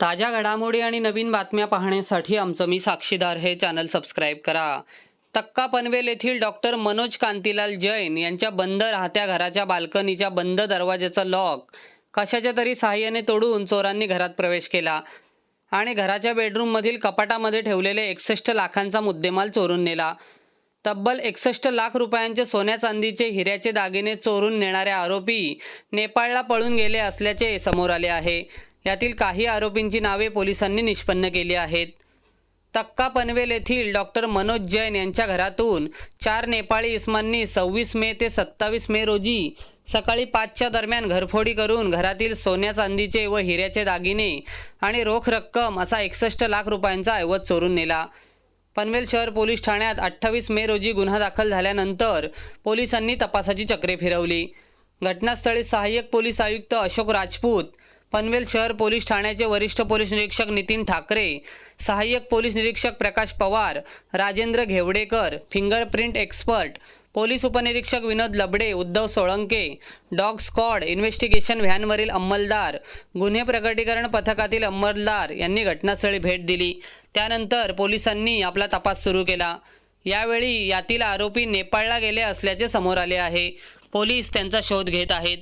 ताज्या घडामोडी आणि नवीन बातम्या पाहण्यासाठी आमचं मी साक्षीदार हे चॅनल सबस्क्राईब करा. तक्का पनवेल येथील डॉक्टर मनोज कांतीलाल जैन यांच्या बंद राहत्या घराच्या बाल्कनीच्या बंद दरवाजाचा लॉक कशाच्या तरी सहाय्याने तोडून चोरांनी घरात प्रवेश केला. आणि घराच्या बेडरूममधील कपाटामध्ये ठेवलेले एकसष्ट लाखांचा मुद्देमाल चोरून नेला. तब्बल एकसष्ट लाख रुपयांचे सोन्या चांदीचे हिऱ्याचे दागिने चोरून नेणारे आरोपी नेपाळला पळून गेले असल्याचे समोर आले आहे. यातील काही आरोपींची नावे पोलिसांनी निष्पन्न केली आहेत. तक्का पनवेल येथील डॉक्टर मनोज जैन यांच्या घरातून चार नेपाळी इस्मांनी सव्वीस मे ते सत्तावीस मे रोजी सकाळी पाचच्या दरम्यान घरफोडी करून घरातील सोन्या चांदीचे व हिऱ्याचे दागिने आणि रोख रक्कम असा एकसष्ट लाख रुपयांचा ऐवज चोरून नेला. पनवेल शहर पोलीस ठाण्यात अठ्ठावीस मे रोजी गुन्हा दाखल झाल्यानंतर पोलिसांनी तपासाची चक्रे फिरवली. घटनास्थळी सहाय्यक पोलीस आयुक्त अशोक राजपूत पनवेल शहर पोलीस ठाण्याचे वरिष्ठ पोलीस निरीक्षक नितीन ठाकरे सहाय्यक पोलीस निरीक्षक Prakash Pawar Rajendra Ghevdekar fingerprint expert police उपनिरीक्षक Vinod Labde Uddhav Solanke dog squad investigation व्हॅनवरील अंमलदार गुन्हे प्रकटीकरण पथकातील अंमलदार यांनी घटनास्थळी भेट दिली. त्यानंतर पोलिसांनी आपला तपास सुरू केला. यावेळी यातील आरोपी नेपाळला गेले असल्याचे समोर आले आहे. पोलीस त्यांचा शोध घेत आहेत.